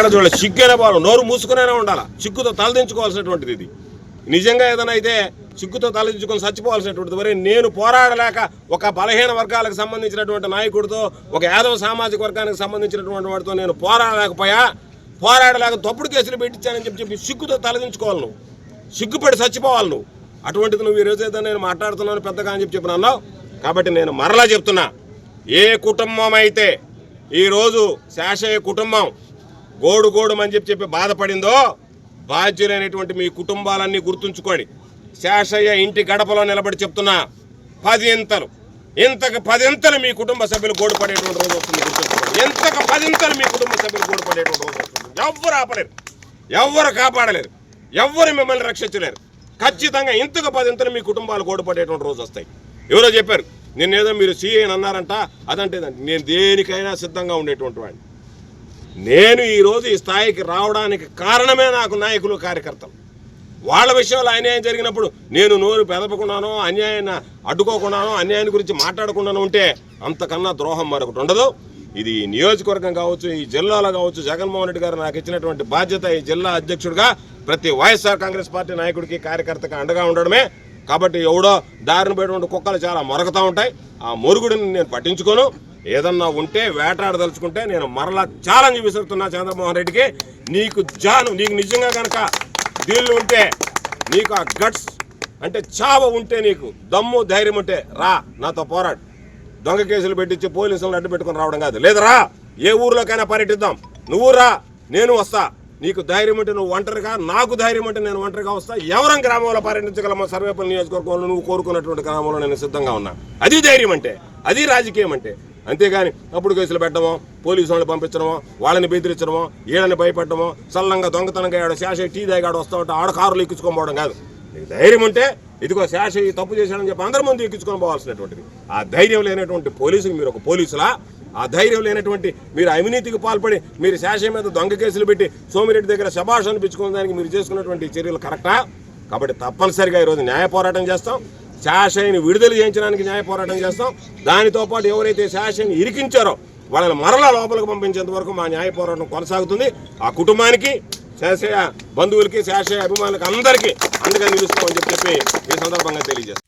ఎక్కడ చూడాలి. సిగ్గైనా పోవాలి నోరు మూసుకునే ఉండాలి? సిగ్గుతో తలదించుకోవాల్సినటువంటిది ఇది. నిజంగా ఏదైనా అయితే సిగ్గుతో తలదించుకొని చచ్చిపోవాల్సినటువంటిది. మరి నేను పోరాడలేక ఒక బలహీన వర్గాలకు సంబంధించినటువంటి నాయకుడితో ఒక యాదవ సామాజిక వర్గానికి సంబంధించినటువంటి వాడితో నేను పోరాడలేకపోయా. పోరాడలేక తప్పుడు కేసులు పెట్టించానని చెప్పి చెప్పి సిగ్గుతో తలదించుకోవాలి నువ్వు. సిగ్గుపడి చచ్చిపోవాలి నువ్వు. అటువంటిది నువ్వు ఈరోజు ఏదో నేను మాట్లాడుతున్నాను పెద్దగా అని చెప్పి చెప్పిన అన్నావు. కాబట్టి నేను మరలా చెప్తున్నా ఏ కుటుంబం అయితే ఈరోజు శాషయ్య కుటుంబం గోడు గోడుమని చెప్పి చెప్పి బాధపడిందో? బాధ్యులైనటువంటి మీ కుటుంబాలన్నీ గుర్తుంచుకోండి. శాషయ్య ఇంటి గడపలో నిలబడి చెప్తున్నా పదింతలు ఇంతకు పదింతలు మీ కుటుంబ సభ్యులు గోడుపడేటువంటి రోజు వస్తుంది గుర్తుంచుకోండి. ఇంతకు పదింతలు మీ కుటుంబ సభ్యులు గోడుపడేటువంటి రోజు వస్తుంది. ఎవ్వరు ఆపలేరు. ఎవ్వరు కాపాడలేరు. ఎవ్వరు మిమ్మల్ని రక్షించలేరు. ఖచ్చితంగా ఇంతకు పదింతలు మీ కుటుంబాలు గోడుపడేటువంటి రోజు వస్తాయి. ఎవరో చెప్పారు నిన్నేదో మీరు సీఏని అన్నారంట అదంటే నేను దేనికైనా సిద్ధంగా ఉండేటువంటి వాడిని. నేను ఈరోజు ఈ స్థాయికి రావడానికి కారణమే నాకు నాయకులు కార్యకర్తలు. వాళ్ళ విషయంలో అన్యాయం జరిగినప్పుడు నేను నోరు పెదపకుండానో అన్యాయాన్ని అడ్డుకోకుండానో అన్యాయాన్ని గురించి మాట్లాడకుండానో ఉంటే అంతకన్నా ద్రోహం మరొకటి ఉండదు. ఇది నియోజకవర్గం కావచ్చు ఈ జిల్లాలో కావచ్చు జగన్మోహన్ రెడ్డి గారు నాకు ఇచ్చినటువంటి బాధ్యత ఈ జిల్లా అధ్యక్షుడిగా ప్రతి వైఎస్ఆర్ కాంగ్రెస్ పార్టీ నాయకుడికి కార్యకర్తకి అండగా ఉండడమే. కాబట్టి ఎవడో దారిన పోయేటువంటి కుక్కలు చాలా మొరగతూ ఉంటాయి. ఆ మొరుగుడిని నేను పట్టించుకోను. ఏదన్నా ఉంటే వేటాడదలుచుకుంటే నేను మరలా ఛాలెంజ్ విసురుతున్నా చంద్రమోహన్ రెడ్డికి. నీకు జాను నీకు నిజంగా కనుక దీళ్ళు ఉంటే నీకు ఆ గట్స్ అంటే చావ ఉంటే నీకు దమ్ము ధైర్యం ఉంటే రా నాతో పోరాడు. దొంగ కేసులు పెట్టించి పోలీసులను అడ్డు పెట్టుకొని రావడం కాదు. లేదరా ఏ ఊర్లోకైనా పర్యటిద్దాం. నువ్వు రా నేను వస్తా. నీకు ధైర్యం అంటే నువ్వు ఒంటరిగా నాకు ధైర్యం అంటే నేను ఒంటరిగా వస్తా. ఎవరం గ్రామంలో పర్యటించగలమో సర్వేపల్లి నియోజకవర్గంలో నువ్వు కోరుకున్నటువంటి గ్రామంలో నేను సిద్ధంగా ఉన్నా. అది ధైర్యం అంటే అది రాజకీయం అంటే. అంతేగాని అప్పుడు కేసులు పెట్టడమో పోలీసు వాళ్ళని పంపించడమో వాళ్ళని బెదిరించడమో ఈడని భయపెట్టడమో సల్లంగా దొంగతనంగా ఆడ శాష టీ దాగాడు వస్తా ఉంటే ఆడ కారులు ఎక్కించుకోకపోవడం కాదు. నీకు ధైర్యం ఉంటే ఇదిగో శాష ఈ తప్పు చేశాడని చెప్పి అందరి ముందు ఎక్కించుకొని పోవాల్సినటువంటిది. ఆ ధైర్యం లేనటువంటి పోలీసులు మీరు ఒక పోలీసులా? ఆ ధైర్యం లేనటువంటి మీరు అవినీతికి పాల్పడి మీరు శాష మీద దొంగ కేసులు పెట్టి సోమిరెడ్డి దగ్గర శభాష్ అనిపించుకున్న దానికి మీరు చేసుకున్నటువంటి చర్యలు కరెక్టా? కాబట్టి తప్పనిసరిగా ఈరోజు న్యాయ పోరాటం చేస్తాం. శాషయ్యని విడుదల చేయించడానికి న్యాయ పోరాటం చేస్తాం. దానితో పాటు ఎవరైతే శాషయ్యని ఇరికించారో వాళ్ళని మరలా లోపలికి పంపించేంత వరకు మా న్యాయ పోరాటం కొనసాగుతుంది. ఆ కుటుంబానికి శాషయ్య బంధువులకి శాషయ్య అభిమానులకి అందరికీ అండగా నిలుస్తామని చెప్పి ఈ సందర్భంగా తెలియజేస్తాం.